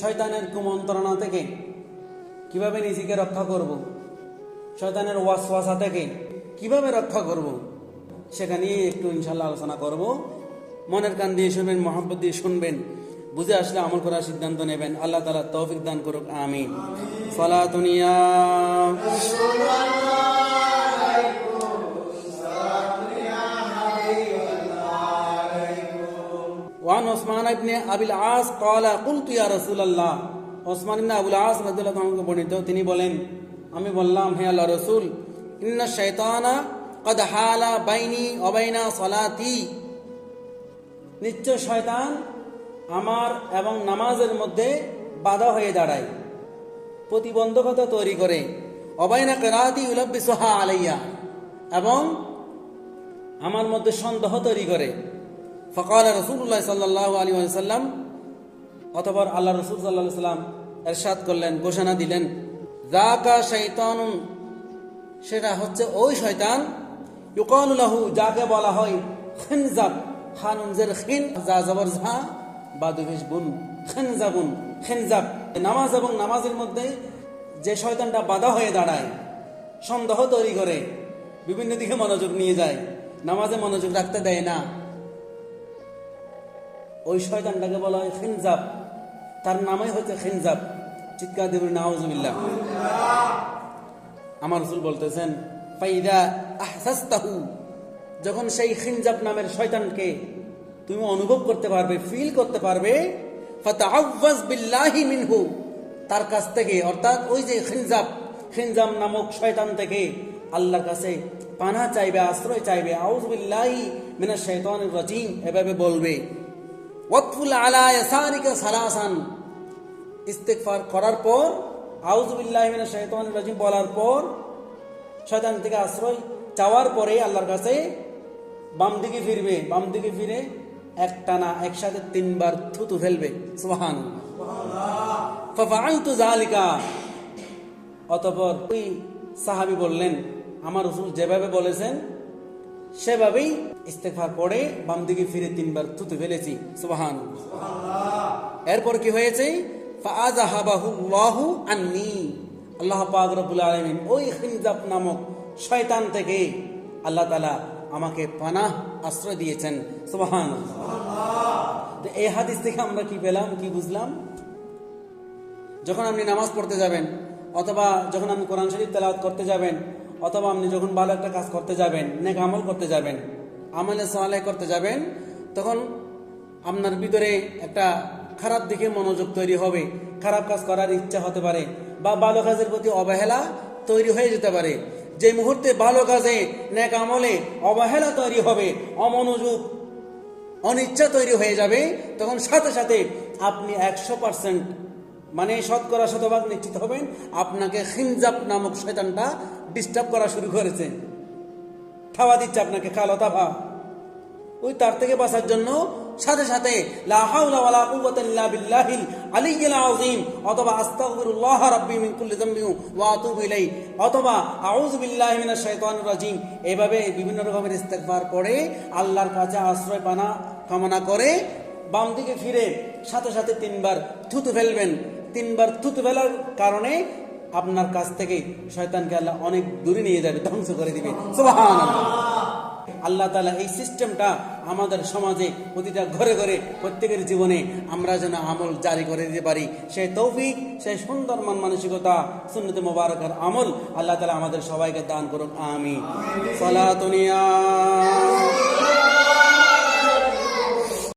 শয়তানের কুমন্ত্রণা থেকে কীভাবে নিজেকে রক্ষা করব? শয়তানের ওয়াসওয়াসা থেকে কীভাবে রক্ষা করব? সেখানে একটু ইনশাল্লাহ আলোচনা করব। মনের কান দিয়ে শুনবেন, মহাব্বত দিয়ে শুনবেন, বুঝে আসলে আমল করার সিদ্ধান্ত নেবেন। আল্লাহ তালা তৌফিক দান করুক, আমিন। ফলাতুনিয়া আন ওসমান ইবনে আবিল আস কলা কুলতু ইয়া রাসূলুল্লাহ ওসমান ইবনে আবুল আস রাদিয়াল্লাহু আনহু বর্ণিত, তিনি বলেন, আমি বললাম, হে আল্লাহ রসুল, ইন্না শয়তানা কদ হালা বাইনি অবাইনা সলাতি। নিশ্চয় শয়তান আমার এবং নামাজের মধ্যে বাধা হয়ে দাঁড়ায়, প্রতিবন্ধকতা তৈরি করে। অবাইনা কেরাতি উলব্বিসহা আলাইয়া। এবং আমার মধ্যে সন্দেহ তৈরি করে। ফকাল রসুল্লাহ সাল্লাহ আলী সাল্লাম অতপর আল্লাহ রসুল সাল্লাহ সাল্লাম এরশাদ করলেন, ঘোষণা দিলেন জাকা শৈতান সেটা হচ্ছে ওই শয়তান ইউকানুলাহু যাকে বলা হয় খিনজাব খানুনজের খিন, যা জবর ঝা বা দুভেশ বুন, খিনজাবুন, খিনজাব। নামাজ এবং নামাজের মধ্যে যে শয়তানটা বাধা হয়ে দাঁড়ায়, সন্দেহ তৈরি করে, বিভিন্ন দিকে মনোযোগ নিয়ে যায়, নামাজে মনোযোগ রাখতে দেয় না। ওই শয়তানটাকে বলা হয় খিনজাব। তার নামই হচ্ছে খিনজাব। চিৎকার দেবেন নাউজুবিল্লাহ। আমার রসুল বলতেছেন, ফাইদা আহসাস্তাহু। যখন সেই খিনজাব নামের শয়তানকে তুমি অনুভব করতে পারবে ফিল করতে পারবে বিল্লাহি মিনহু। তার কাছ থেকে, অর্থাৎ ওই যে খিনজাব খিনজাব নামক শয়তান থেকে আল্লাহর কাছে পানা চাইবে, আশ্রয় চাইবে আউজ বিল্লাহি মিনাশ শাইতানির রাজিম। এভাবে বলবে। ওয়াতফুল আলা ইয়াসারিকা সালাসান। ইস্তেগফার করার পর, আউযু বিল্লাহি মিনাশ শাইতানির রাজিম বলার পর, শয়তান থেকে আশ্রয় চাওয়ার পরে আল্লাহর কাছে বাম দিকে ফিরবে। বাম দিকে ফিরে একটানা একসাথে তিনবার থুতু ফেলবে। সুবহান ফাফআলতু যালিকা। অতঃপর ওই সাহাবী বললেন, আমার রসুল যেভাবে বলেছেন সেভাবেই ইস্তেফার পরে বাম দিকে ফিরে তিনবার থুতু ফেলেছি সুবাহান এরপর কি হয়েছে? আন্নি। আল্লাহ পাক রব্বুল আলামিন ওই নামক শয়তান থেকে আল্লাহ তাআলা আমাকে পানাহ আশ্রয় দিয়েছেন সুবহান তো এই হাদিস থেকে আমরা কি পেলাম কি বুঝলাম? যখন আপনি নামাজ পড়তে যাবেন অথবা যখন আপনি কোরআন শরীফ তেলাওয়াত করতে যাবেন অথবা আপনি যখন ভালো একটা কাজ করতে যাবেন, নেক আমল করতে যাবেন, আমলে সালে করতে যাবেন, তখন আপনার ভিতরে একটা খারাপ দিকে মনোযোগ তৈরি হবে, খারাপ কাজ করার ইচ্ছা হতে পারে বা ভালো কাজের প্রতি অবহেলা তৈরি হয়ে যেতে পারে। যে মুহূর্তে ভালো কাজে, নেক আমলে অবহেলা তৈরি হবে, অমনোযোগ, অনিচ্ছা তৈরি হয়ে যাবে, তখন সাথে সাথে আপনি একশো পার্সেন্ট মানে শতকরা শতভাগ নিশ্চিত হবেন, আপনাকে খিনজাব নামক শয়তানটা ডিস্টার্ব করা শুরু করেছে। খাওয়া দিচ্ছে আপনাকে খালতা ভা ওই তার থেকে বাঁচার জন্য সাথে সাথে অথবা আস্তাগফিরুল্লাহ রাব্বি মিন কুল্লি যামবি ওয়া আতুবু ইলাই অথবা আউযু বিল্লাহি মিনাশ শাইতানির রাজীম। এভাবে বিভিন্ন রকমের ইস্তেগফার করে, আল্লাহর কাছে আশ্রয় পানা কামনা করে বাম দিকে ফিরে সাথে সাথে তিনবার থুতু ফেলবেন। তিনবার থুতু ফেলার কারণে আপনার কাছ থেকে শয়তানকে আল্লাহ অনেক দূরে নিয়ে যাবে ধ্বংস করে দিবে। আল্লাহ তালা এই সিস্টেমটা আমাদের সমাজে প্রতিটা ঘরে ঘরে প্রত্যেকের জীবনে আমরা যেন আমল জারি করে দিতে পারি। সেই তৌফিক সেই সুন্দর মান মানসিকতা সুন্নতে মোবারকের আমল আল্লাহ তালা আমাদের সবাইকে দান করুন আমি সলাতুনিয়া